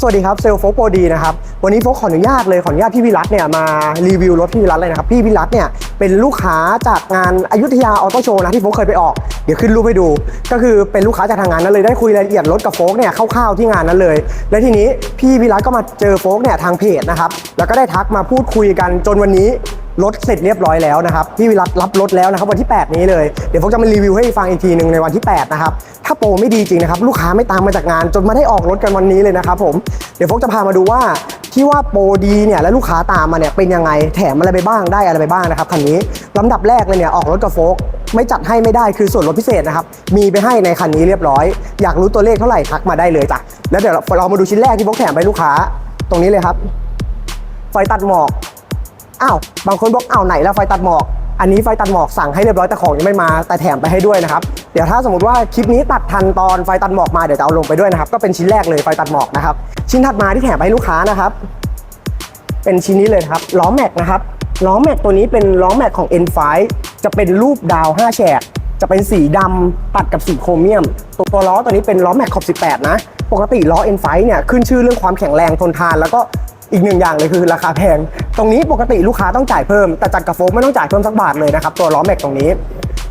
สวัสดีครับเซลโฟกโปรดีนะครับวันนี้โฟกขออนุญาตเลยขออนุญาตพี่วิรัตเนี่ยมารีวิวรถพี่วิรัตเลยนะครับพี่วิรัตเนี่ยเป็นลูกค้าจากงานอายุทยาออโต้โชว์นะที่โฟกเคยไปออกเดี๋ยวขึ้นรูปให้ดู ก็คือเป็นลูกค้าจากทางงานนั้นเลยได้คุยรายละเอียดรถกับโฟกเนี่ยคร่าวๆที่งานนั้นเลย และทีนี้พี่วิรัตก็มาเจอโฟกเนี่ยทางเพจนะครับแล้วก็ได้ทักมาพูดคุยกันจนวันนี้ รถเสร็จเรียบร้อยแล้วนะครับพี่วิรัตรับรถแล้วนะครับวันที่ 8 นี้เลยเดี๋ยวผมจะมารีวิวให้ฟังอีกทีหนึ่งในวันที่ 8 นะครับ ถ้าโปรไม่ดีจริงนะครับลูกค้าไม่ตามมาจากงานจนมาได้ออกรถกันวันนี้เลยนะครับผมเดี๋ยวผมจะพามาดูว่าที่ว่าโปรดีเนี่ยและลูกค้าตามมาเนี่ยเป็นยังไงแถมอะไรไปบ้างได้อะไรไปบ้างนะครับคันนี้ลำดับแรกเลยเนี่ยออกรถกับโฟกไม่จัดให้ไม่ได้คือส่วนลดพิเศษนะครับมีไปให้ในคันนี้เรียบร้อย อยากรู้ตัวเลขเท่าไหร่ทักมาได้เลยจ้ะแล้วเดี๋ยวเรามาดูชิ้นแรกที่โฟกแถมไปลูกค้าตรงนี้เลยครับ ไฟตัดหมอก อ้าวบางคนบอกอ้าวไหนแล้วไฟตัดหมอก อันนี้ไฟตัดหมอกสั่งให้เรียบร้อยแต่ของยังไม่มาแต่แถมไปให้ด้วยนะครับเดี๋ยวถ้าสมมติว่าคลิปนี้ตัดทันตอนไฟตัดหมอกมาเดี๋ยวจะเอาลงไปด้วยนะครับก็เป็นชิ้นแรกเลยไฟตัดหมอกนะครับชิ้นถัดมาที่แถมไปให้ลูกค้านะครับ เป็นชิ้นนี้เลยครับล้อแม็กนะครับล้อแม็กตัวนี้เป็นล้อแม็กของ N5 จะเป็นรูปดาว 5 แฉกจะเป็นสีดำตัดกับสีโครเมียมตัวตัวล้อตัวนี้เป็นล้อแม็กขอบ 18 นะ ปกติล้อ N5 เนี่ยขึ้นชื่อเรื่องความแข็งแรงทนทาน แล้วก็อีกหนึ่งอย่างเลยคือราคาแพง ตรงนี้ปกติลูกค้าต้องจ่ายเพิ่ม แต่จัดกับโฟกไม่ต้องจ่ายเพิ่มสักบาทเลยนะครับตัวล้อแม็กตรงนี้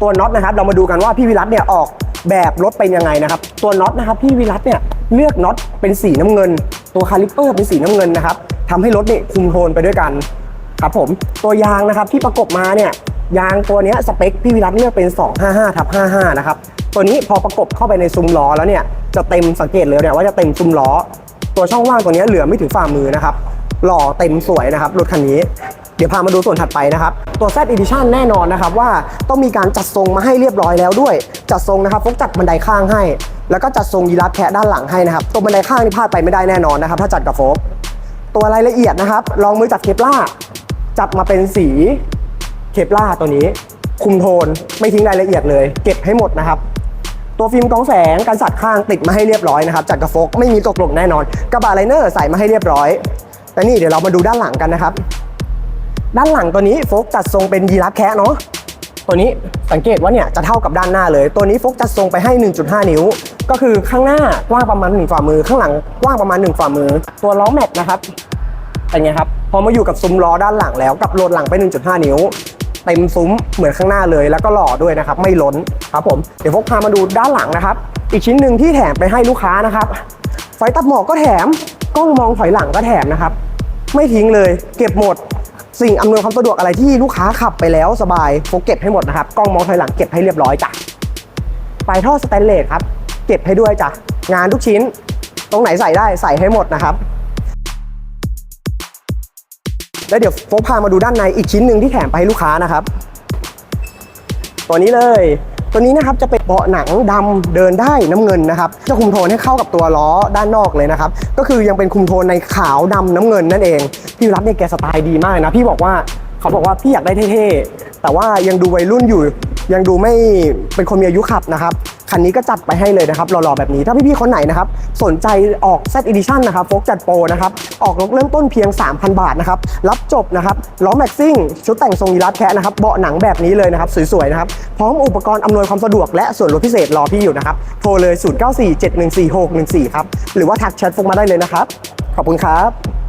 ตัวน็อตนะครับเรามาดูกันว่าพี่วิรัตเนี่ยออกแบบรถเป็นยังไงนะครับตัวน็อตนะครับพี่วิรัตเนี่ยเลือกน็อตเป็นสีน้ำเงิน ตัวคาลิปเปอร์เป็นสีน้ำเงินนะครับทำให้รถเนี่ยคุมโทนไปด้วยกันครับผมตัวยางนะครับที่ประกบมาเนี่ยยางตัวนี้สเปคพี่วิรัตเลือกเป็น 255ทับ55นะครับตัวนี้พอประกบเข้าไปในซุ้มล้อแล้วเนี่ยจะเต็มสังเกตเลยเนี่ยว่าจะเต็มซุ้มล้อ ตัวช่องว่างตัวนี้เหลือไม่ถึงฝ่ามือนะครับ หล่อเต็มสวยนะครับรถคันนี้เดี๋ยวพามาดูส่วนถัดไปนะครับ ตัว Z Edition แน่นอนนะครับว่าต้องมีการจัดทรงมาให้เรียบร้อยแล้วด้วย จัดทรงนะครับฟกจัดบันไดข้างให้ แล้วก็จัดทรงยีราฟแคะด้านหลังให้นะครับตัวบันไดข้างนี่พลาดไปไม่ได้แน่นอนนะครับ ถ้าจัดกับโฟกตัวรายละเอียดนะครับลองมือจับเคปล่าจับมาเป็นสีเคปล่าตัวนี้ คุมโทนไม่ทิ้งรายละเอียดเลย เก็บให้หมดนะครับตัวฟิล์มกองแสงการสัดข้างติดมาให้เรียบร้อยนะครับจากกระโฟกไม่มีตกหล่นแน่นอน กระบะไลเนอร์ใส่มาให้เรียบร้อย แต่นี่เดี๋ยวเรามาดูด้านหลังกันนะครับ ด้านหลังตัวนี้โฟกจัดทรงเป็นยีราฟแคะเนาะตัวนี้สังเกตว่าเนี่ยจะเท่ากับด้านหน้าเลย ตัวนี้โฟกจัดทรงไปให้ 1.5 นิ้ว ก็คือข้างหน้ากว้างประมาณ1ฝ่ามือ ข้างหลังกว้างประมาณ1ฝ่ามือ ตัวล้อแม็กนะครับเป็นไงครับพอมาอยู่กับซุ้มล้อด้านหลังแล้วกับโหลดหลังไป 1.5 นิ้วเต็มซุ้มเหมือนข้างหน้าเลยแล้วก็หล่อด้วยนะครับ ไม่ล้นครับผมเดี๋ยวพกพามาดูด้านหลังนะครับ อีกชิ้นหนึ่งที่แถมไปให้ลูกค้านะครับ ไฟตัดหมอกก็แถมกล้องมองถอยหลังก็แถมนะครับ ไม่ทิ้งเลย เก็บหมด สิ่งอำนวยความสะดวกอะไรที่ลูกค้าขับไปแล้วสบายโฟกเก็บให้หมดนะครับกล้องมองถอยหลังเก็บให้เรียบร้อยจ้ะปลายท่อสแตนเลสครับ เก็บให้ด้วยจ้ะงานทุกชิ้น ตรงไหนใส่ได้ใส่ให้หมดนะครับแล้วเดี๋ยวโฟกพามาดูด้านในอีกชิ้นหนึ่งที่แถมไปให้ลูกค้านะครับ ตัวนี้เลย ตัวนี้นะครับจะเป็นเบาะหนังดำเดินได้น้ำเงินนะครับจะคุมโทนให้เข้ากับตัวล้อด้านนอกเลยนะครับก็คือยังเป็นคุมโทนในขาวดำน้ำเงินนั่นเองพี่รัตเนี่ยแกสไตล์ดีมากนะพี่บอกว่าเขาบอกว่าพี่อยากได้เท่ๆแต่ว่ายังดูวัยรุ่นอยู่ ยังดูไม่เป็นคนมีอายุขับนะครับ คันนี้ก็จัดไปให้เลยนะครับหล่อๆแบบนี้ถ้าพี่ๆคนไหนนะครับสนใจออก Z Edition นะครับโฟกจัดโปรนะครับออกรถเริ่มต้นเพียง 3,000 บาทนะครับรับจบนะครับล้อแม็กซิ่งชุดแต่งทรงยีราฟแคะนะครับเบาะหนังแบบนี้เลยนะครับสวยๆนะครับพร้อมอุปกรณ์อำนวยความสะดวกและส่วนลดพิเศษรอพี่อยู่นะครับโทรเลย 0947146614 ครับหรือว่าทักแชทฟกมาได้เลยนะครับขอบคุณครับ